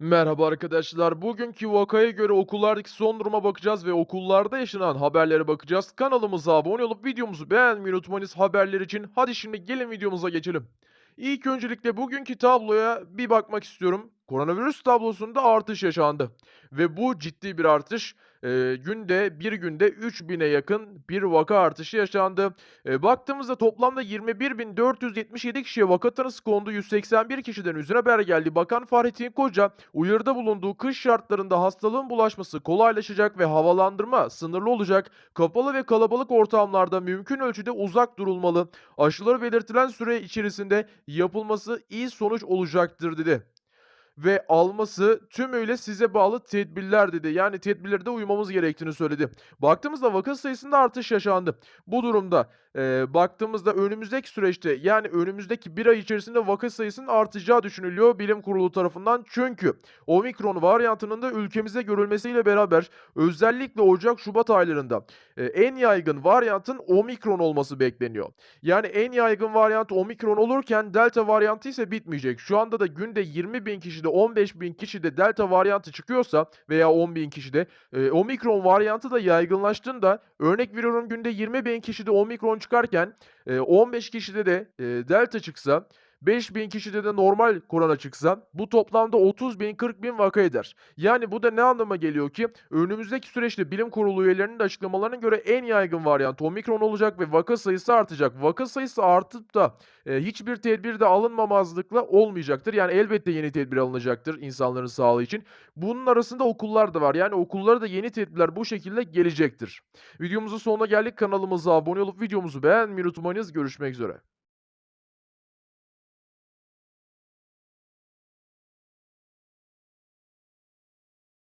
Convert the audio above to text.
Merhaba arkadaşlar. Bugünkü vakaya göre okullardaki son duruma bakacağız ve okullarda yaşanan haberlere bakacağız. Kanalımıza abone olup videomuzu beğenmeyi unutmayınız haberler için. Hadi şimdi gelin videomuza geçelim. İlk öncelikle bugünkü tabloya bir bakmak istiyorum. Koronavirüs tablosunda artış yaşandı. Ve bu ciddi bir artış. Ee, günde bir günde 3000'e yakın bir vaka artışı yaşandı. Ee, baktığımızda toplamda 21.477 kişiye vaka tanısı kondu. 181 kişiden üzerine haber geldi. Bakan Fahrettin Koca uyarıda bulunduğu kış şartlarında hastalığın bulaşması kolaylaşacak ve havalandırma sınırlı olacak. Kapalı ve kalabalık ortamlarda mümkün ölçüde uzak durulmalı. Aşıları belirtilen süre içerisinde yapılması iyi sonuç olacaktır dedi ve alması tümüyle size bağlı tedbirler dedi. Yani tedbirlere de uymamız gerektiğini söyledi. Baktığımızda vaka sayısında artış yaşandı. Bu durumda eee, baktığımızda önümüzdeki süreçte yani önümüzdeki bir ay içerisinde vaka sayısının artacağı düşünülüyor bilim kurulu tarafından. Çünkü omikron varyantının da ülkemize görülmesiyle beraber özellikle Ocak-Şubat aylarında eee, en yaygın varyantın omikron olması bekleniyor. Yani en yaygın varyant omikron olurken delta varyantı ise bitmeyecek. Şu anda da günde 20 bin kişide 15 bin kişide delta varyantı çıkıyorsa veya 10 bin kişide e, omikron varyantı da yaygınlaştığında örnek veriyorum günde 20 bin kişide omikron çıkarken e, 15 kişide de delta çıksa 5000 kişide de normal korona çıksa bu toplamda 30 bin 40 bin vaka eder. Yani bu da ne anlama geliyor ki önümüzdeki süreçte bilim kurulu üyelerinin açıklamalarına göre en yaygın varyant omikron olacak ve vaka sayısı artacak. Vaka sayısı artıp da e, hiçbir tedbir de alınmamazlıkla olmayacaktır. Yani elbette yeni tedbir alınacaktır insanların sağlığı için. Bunun arasında okullar da var. Yani okullara da yeni tedbirler bu şekilde gelecektir. Videomuzun sonuna geldik. Kanalımıza abone olup videomuzu beğenmeyi unutmayınız. Görüşmek üzere.